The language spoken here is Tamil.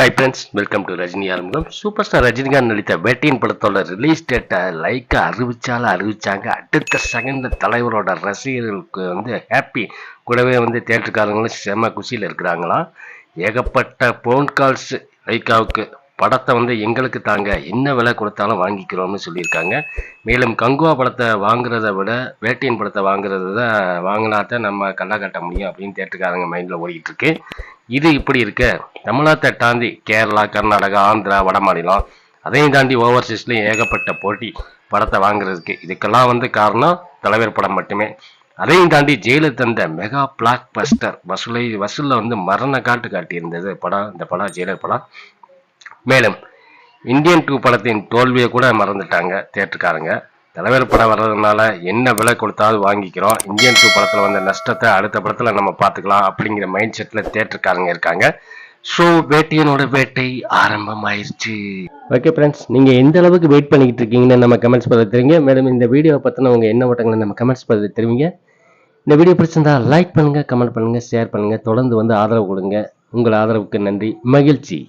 Hi friends welcome to Rajini ஆரம்பம் சூப்பர் ஸ்டார் ரஜினிகாந்த் நடித்த வேட்டையின் படத்தோட ரிலீஸ் டேட்டை லைக்காக அறிவிச்சாலும் அறிவிச்சாங்க. அடுத்த செகண்ட் தலைவரோட ரசிகர்களுக்கு வந்து ஹாப்பி கூடவே வந்து தேட்டருக்காரங்களும் செம குஷியில் இருக்கிறாங்களாம். ஏகப்பட்ட ஃபோன் கால்ஸ் லைக்காவுக்கு படத்தை வந்து எங்களுக்கு தாங்க. என்ன விலை கொடுத்தாலும் வாங்கிக்கிறோம்னு சொல்லியிருக்காங்க. மேலும் கங்குவா படத்தை வாங்குறத விட வேட்டையின் படத்தை வாங்குறத தான் வாங்கினாத்தான் நம்ம கண்ணா கட்ட முடியும் அப்படின்னு தேட்டருக்காரங்க மைண்டில் ஓடிக்கிட்டு இருக்கு. இது இப்படி இருக்க. தமிழகத்தை தாண்டி கேரளா கர்நாடகா ஆந்திரா வட மாநிலம் அதையும் தாண்டி ஓவர்சீஸ்லேயும் ஏகப்பட்ட போட்டி படத்தை வாங்குறதுக்கு. இதுக்கெல்லாம் வந்து காரணம் தலைவர் படம் மட்டுமே. அதையும் தாண்டி ஜெயிலு தந்த மெகா பிளாக் பஸ்டர் வசூலை வசூலில் வந்து மரண காட்டு காட்டியிருந்தது படம் இந்த படம் ஜெயிலர் படம். மேலும் இந்தியன் டூ படத்தின் தோல்வியை கூட மறந்துட்டாங்க தேட்டருக்காரங்க தலைவர் படம் வர்றதுனால என்ன விலை கொடுத்தாலும் வாங்கிக்கிறோம். இந்தியன் டூ படத்தில் வந்த நஷ்டத்தை அடுத்த படத்தில் நம்ம பார்த்துக்கலாம் அப்படிங்கிற மைண்ட் செட்டில் தேட்டருக்காரங்க இருக்காங்க. ஸோ வேட்டையனோட வேட்டை ஆரம்பமாயிருச்சு ஓகே ஃப்ரெண்ட்ஸ் நீங்கள் எந்த அளவுக்கு வெயிட் பண்ணிக்கிட்டு இருக்கீங்கன்னு நம்ம கமெண்ட்ஸ் பதிவு தெரிவிங்க. மேடம் இந்த வீடியோவை பற்றின உங்கள் என்ன ஓட்டங்களை நம்ம கமெண்ட்ஸ் பதிவு தெரிவிங்க. இந்த வீடியோ பிடிச்சிருந்தா லைக் பண்ணுங்கள் கமெண்ட் பண்ணுங்கள் ஷேர் பண்ணுங்கள் தொடர்ந்து வந்து ஆதரவு கொடுங்க. உங்கள் ஆதரவுக்கு நன்றி. மகிழ்ச்சி.